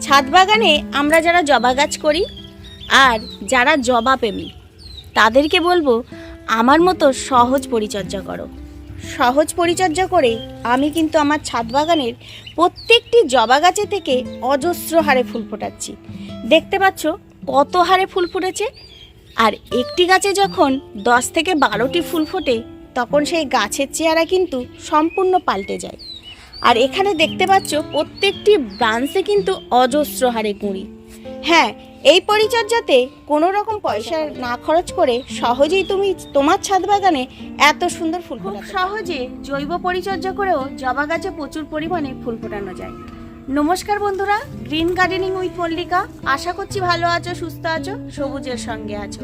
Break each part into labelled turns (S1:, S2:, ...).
S1: ছাদ বাগানে আমরা যারা জবা গাছ করি আর যারা জবা প্রেমী, তাদেরকে বলব আমার মতো সহজ পরিচর্যা করো। সহজ পরিচর্যা করে আমি কিন্তু আমার ছাদ বাগানের প্রত্যেকটি জবা গাছে থেকে অজস্র হারে ফুল ফোটাচ্ছি। দেখতে পাচ্ছ কত হারে ফুল ফুটেছে? আর একটি গাছে যখন দশ থেকে বারোটি ফুল ফোটে, তখন সেই গাছের চেহারা কিন্তু সম্পূর্ণ পাল্টে যায়। আর এখানে দেখতে পাচ্ছ প্রত্যেকটি ব্রাঞ্চে কিন্তু অজস্র হারে কুঁড়ি। হ্যাঁ এই পরিচর্যাতে কোনো রকম পয়সা না খরচ করে সহজেই তুমি তোমার ছাদ বাগানে এত সুন্দর ফুল খুব সহজে জৈব পরিচর্যা করেও জবা গাছে প্রচুর পরিমাণে ফুল ফোটানো যায়। নমস্কার বন্ধুরা গ্রিন গার্ডেনিং উইথ মল্লিকা। আশা করছি ভালো আছো সুস্থ আছো সবুজের সঙ্গে আছো।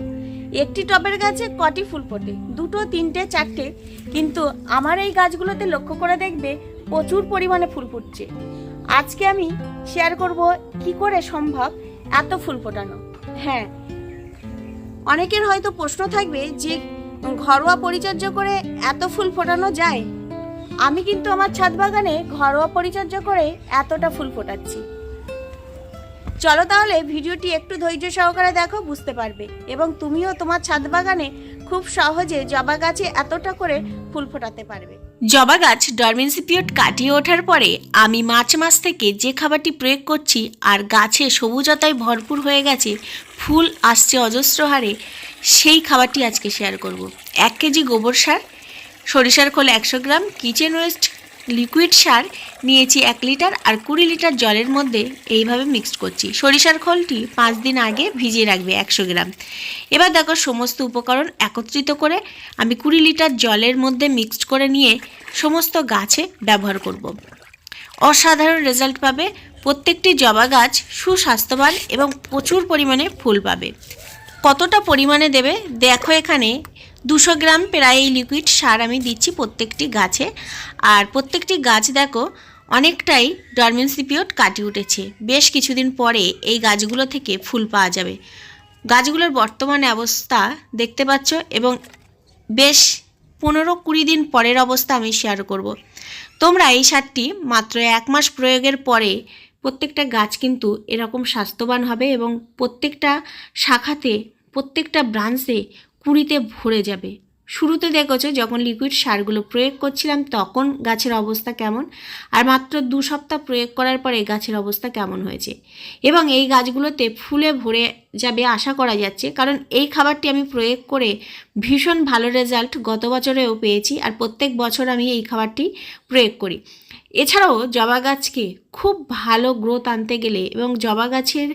S1: একটি টবের গাছে কটি ফুল ফোটে? দুটো তিনটে চারটে। কিন্তু আমার এই গাছগুলোতে লক্ষ্য করে দেখবে প্রচুর পরিমাণে ফুল ফুটছে। আজকে আমি শেয়ার করব কি করে সম্ভব এত ফুল ফোটানো। হ্যাঁ অনেকের হয়তো প্রশ্ন থাকবে যে ঘরোয়া পরিচর্যা করে এত ফুল ফোটানো যায়? আমি কিন্তু আমার ছাদ বাগানে ঘরোয়া পরিচর্যা করে এতটা ফুল ফোটাচ্ছি। চলো তাহলে ভিডিওটি একটু ধৈর্য সহকারে দেখো, বুঝতে পারবে। এবং তুমিও তোমার ছাদ বাগানে খুব সহজে জবা গাছে এতটা করে ফুল ফোটাতে পারবে। জবা গাছ ডরমেন্সি পিরিয়ড কাটিয়ে ওঠার পরে আমি মার্চ মাস থেকে যে খাবারটি প্রয়োগ করছি আর গাছে সবুজতায় ভরপুর হয়ে গেছে, ফুল আসছে অজস্র হারে, সেই খাবারটি আজকে শেয়ার করব। এক কেজি গোবর সার, সরিষার খোল একশো গ্রাম কিচেন ওয়েস্ট লিকুইড সার নিয়েছি এক লিটার আর কুড়ি লিটার জলের মধ্যে এইভাবে মিক্সড করছি। সরিষার খোলটি পাঁচ দিন আগে ভিজিয়ে রাখবে একশো গ্রাম। এবার দেখো সমস্ত উপকরণ একত্রিত করে আমি কুড়ি লিটার জলের মধ্যে মিক্সড করে নিয়ে সমস্ত গাছে ব্যবহার করব। অসাধারণ রেজাল্ট পাবে। প্রত্যেকটি জবা গাছ সুস্বাস্থ্যবান এবং প্রচুর পরিমাণে ফুল পাবে। কতটা পরিমাণে দেবে? দেখো এখানে দুশো গ্রাম প্রায় এই লিকুইড সার আমি দিচ্ছি প্রত্যেকটি গাছে। আর প্রত্যেকটি গাছ দেখো, অনেকটাই ডরমেন্সি পিরিয়ড কাটিয়ে উঠেছে। বেশ কিছুদিন পরে এই গাছগুলো থেকে ফুল পাওয়া যাবে। গাছগুলোর বর্তমানে অবস্থা দেখতে পাচ্ছ এবং বেশ পনেরো কুড়ি দিন পরের অবস্থা আমি শেয়ার করব। তোমরা এই সারটি মাত্র এক মাস প্রয়োগের পরে প্রত্যেকটা গাছ কিন্তু এরকম স্বাস্থ্যবান হবে এবং প্রত্যেকটা শাখাতে, প্রত্যেকটা ব্রাঞ্চে কুড়িতে ভরে যাবে। শুরুতে দেখেছ যখন লিকুইড সারগুলো প্রয়োগ করছিলাম তখন গাছের অবস্থা কেমন? আর মাত্র দু সপ্তাহ প্রয়োগ করার পরে গাছের অবস্থা কেমন হয়েছে? এবং এই গাছগুলোতে ফুলে ভরে যাবে আশা করা যাচ্ছে, কারণ এই খাবারটি আমি প্রয়োগ করে ভীষণ ভালো রেজাল্ট গত বছরেও পেয়েছি আর প্রত্যেক বছর আমি এই খাবারটি প্রয়োগ করি। এছাড়াও জবা গাছকে খুব ভালো গ্রোথ আনতে গেলে এবং জবা গাছের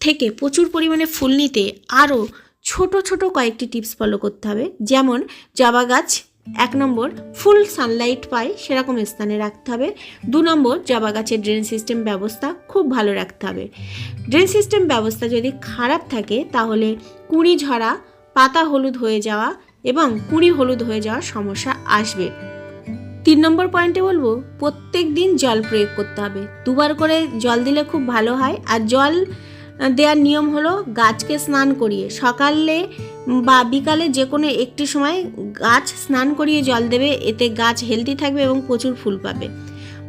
S1: থেকে প্রচুর পরিমাণে ফুল নিতে আরও ছোট ছোট কয়েকটি টিপস ফলো করতে হবে। যেমন, জবা গাছ, এক নম্বর, ফুল সানলাইট পায়, সেরকম স্থানে রাখতে হবে। দু নম্বর, জবা গাছের ড্রেন সিস্টেম ব্যবস্থা খুব ভালো রাখতে হবে। ড্রেন সিস্টেম ব্যবস্থা যদি খারাপ থাকে, তাহলে কুঁড়ি ঝরা, পাতা হলুদ হয়ে যাওয়া এবং কুঁড়ি হলুদ হয়ে যাওয়ার সমস্যা আসবে। তিন নম্বর পয়েন্টে বলব প্রত্যেক দিন জল প্রয়োগ করতে হবে। দুবার করে জল দিলে খুব ভালো হয়, আর জল দেওয়ার নিয়ম হলো গাছকে স্নান করিয়ে। সকালে বা বিকালে যে কোনো একটি সময় গাছ স্নান করিয়ে জল দেবে, এতে গাছ হেলদি থাকবে এবং প্রচুর ফুল পাবে।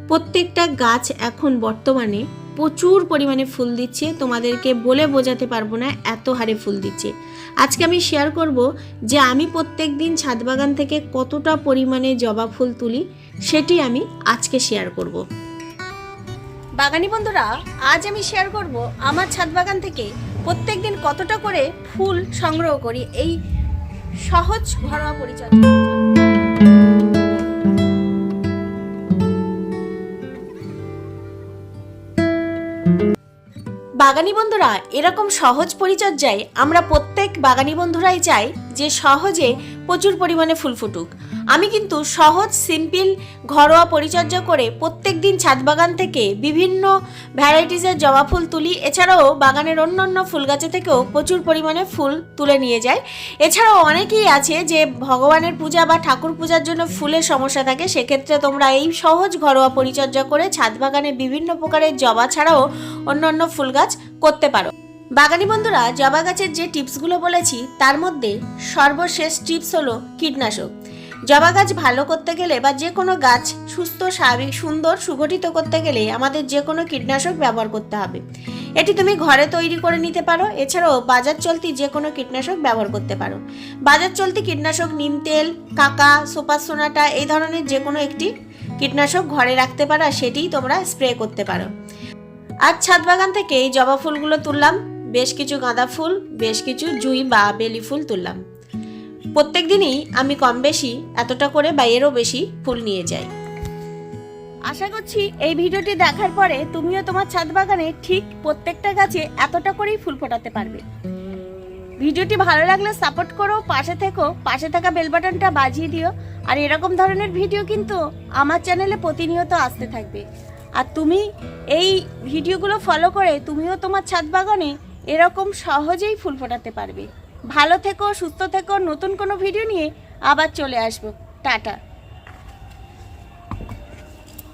S1: প্রত্যেকটা গাছ এখন বর্তমানে প্রচুর পরিমাণে ফুল দিচ্ছে, তোমাদেরকে বলে বোঝাতে পারব না এত হারে ফুল দিচ্ছে। আজকে আমি শেয়ার করব যে আমি প্রত্যেক দিন ছাদ বাগান থেকে কতটা পরিমাণে জবা ফুল তুলি, সেটি আমি আজকে শেয়ার করব। বাগানি বন্ধুরা, আজ আমি শেয়ার করব আমার ছাদ বাগান থেকে প্রত্যেক দিন কতটা করে ফুল সংগ্রহ করি এই সহজ ঘরোয়া পরিচর্যা। বাগানি বন্ধুরা, এরকম সহজ পরিচর্যায় আমরা প্রত্যেক বাগানি বন্ধুরাই চাই যে সহজে প্রচুর পরিমাণে ফুল ফুটুক। আমি কিন্তু সহজ সিম্পল ঘরোয়া পরিচর্যা করে প্রত্যেক দিন ছাদ বাগান থেকে বিভিন্ন ভ্যারাইটিসের জবা ফুল তুলি। এছাড়াও বাগানের অন্য অন্য ফুল গাছে থেকেও প্রচুর পরিমাণে ফুল তুলে নিয়ে যায় এছাড়াও অনেকেই আছে যে ভগবানের পূজা বা ঠাকুর পূজার জন্য ফুলের সমস্যা থাকে। সেক্ষেত্রে তোমরা এই সহজ, ঘরোয়া পরিচর্যা করে ছাদ বাগানে বিভিন্ন প্রকারের জবা ছাড়াও অন্য অন্য ফুল গাছ করতে পারো। বাগানি বন্ধুরা, জবা গাছের যে টিপসগুলো বলেছি, তার মধ্যে সর্বশেষ টিপস হলো কীটনাশক। জবা গাছ ভালো করতে গেলে বা যে কোনো গাছ সুস্থ, স্বাভাবিক, সুন্দর, সুগঠিত করতে গেলে আমাদের যে কোনো কীটনাশক ব্যবহার করতে হবে। এটি তুমি ঘরে তৈরি করে নিতে পারো। এছাড়াও বাজার চলতি যে কোনো কীটনাশক ব্যবহার করতে পারো। বাজার চলতি কীটনাশক নিম তেল, কাকা সুপার সোনাটা এই ধরনের যে কোনো একটি কীটনাশক ঘরে রাখতে পারো আর সেটিই তোমরা স্প্রে করতে পারো। আজ ছাদ বাগান থেকে এই জবা ফুলগুলো তুললাম। বেশ কিছু গাঁদা ফুল, বেশ কিছু জুই বা বেলি ফুল তুললাম। প্রত্যেক দিনই আমি কম বেশি এতটা করে বা এরও বেশি ফুল নিয়ে যাই। আশা করছি এই ভিডিওটি দেখার পরে তুমিও তোমার ছাদ বাগানে ঠিক প্রত্যেকটা গাছে এতটা করেই ফুল ফোটাতে পারবে। ভিডিওটি ভালো লাগলে সাপোর্ট করো, পাশে থেকো, পাশে থাকা বেল বাটনটা বাজিয়ে দিও। আর এরকম ধরনের ভিডিও কিন্তু আমার চ্যানেলে প্রতিনিয়ত আসতে থাকবে। আর তুমি এই ভিডিওগুলো ফলো করে তুমিও তোমার ছাদ বাগানে এরকম সহজেই ফুল ফোটাতে পারবে। ভালো থেকো সুস্থ থেকো। নতুন কোনো ভিডিও নিয়ে আবার চলে আসব। টাটা।